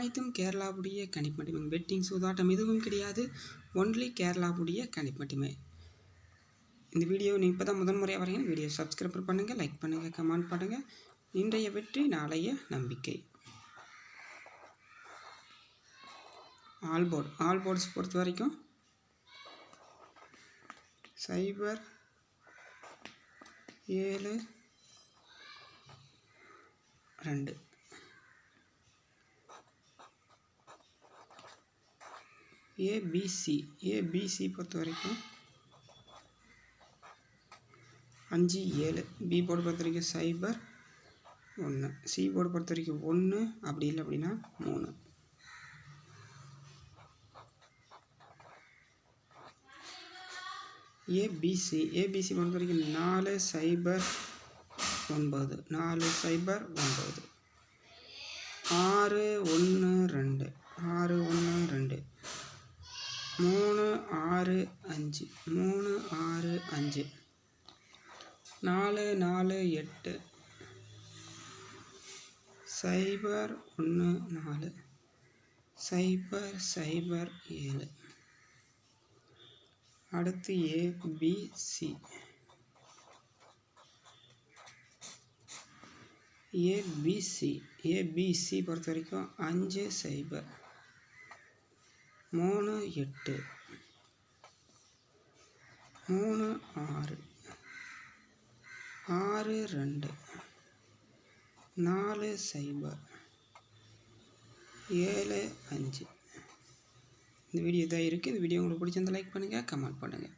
அனைத்தும் கேரளாவுடைய கணிப்பு மட்டுமே வெட்டிங் சூதாட்டம் எதுவும் கிடையாது. ஒன்லி கேரளாவுடைய கணிப்பு மட்டுமே இந்த வீடியோ நீங்கள் இப்போ தான் முதன் முறையாக வரீங்க வீடியோ சப்ஸ்கிரைப் பண்ணுங்கள் லைக் பண்ணுங்கள் கமெண்ட் பண்ணுங்கள் இன்றைய வெற்றி நாளைய நம்பிக்கை. ஆல்போர்ட் ஆல்போர்ட்ஸ் பொறுத்த வரைக்கும் சைபர் ஏழு ரெண்டு. ஏபிசி ஏபிசி பொறுத்த வரைக்கும் அஞ்சு ஏழு. பி போர்டு பொறுத்த வரைக்கும் சைபர் ஒன்று சி போர்டு பொறுத்த வரைக்கும் ஒன்று அப்படி இல்லை அப்படின்னா மூணு. ஏபிசி ஏபிசி பொறுத்த வரைக்கும் நாலு சைபர் ஒன்பது. நாலு சைபர் ஒன்பது. ஆறு ஒன்று ரெண்டு ஆறு ஒன்று ரெண்டு மூணு ஆறு அஞ்சு மூணு ஆறு அஞ்சு. நாலு நாலு எட்டு. சைபர் ஒன்று நாலு. சைபர் சைபர் ஏழு. அடுத்து ஏபிசி ஏபிசி ஏபிசி பொறுத்த வரைக்கும் அஞ்சு சைபர். மூணு எட்டு. மூணு ஆறு. ஆறு ரெண்டு. நாலு சைபர். ஏழு அஞ்சு. இந்த வீடியோ இதாக இருக்குது இந்த வீடியோ உங்களுக்கு பிடிச்சிருந்தால் லைக் பண்ணுங்கள் கமெண்ட் பண்ணுங்கள்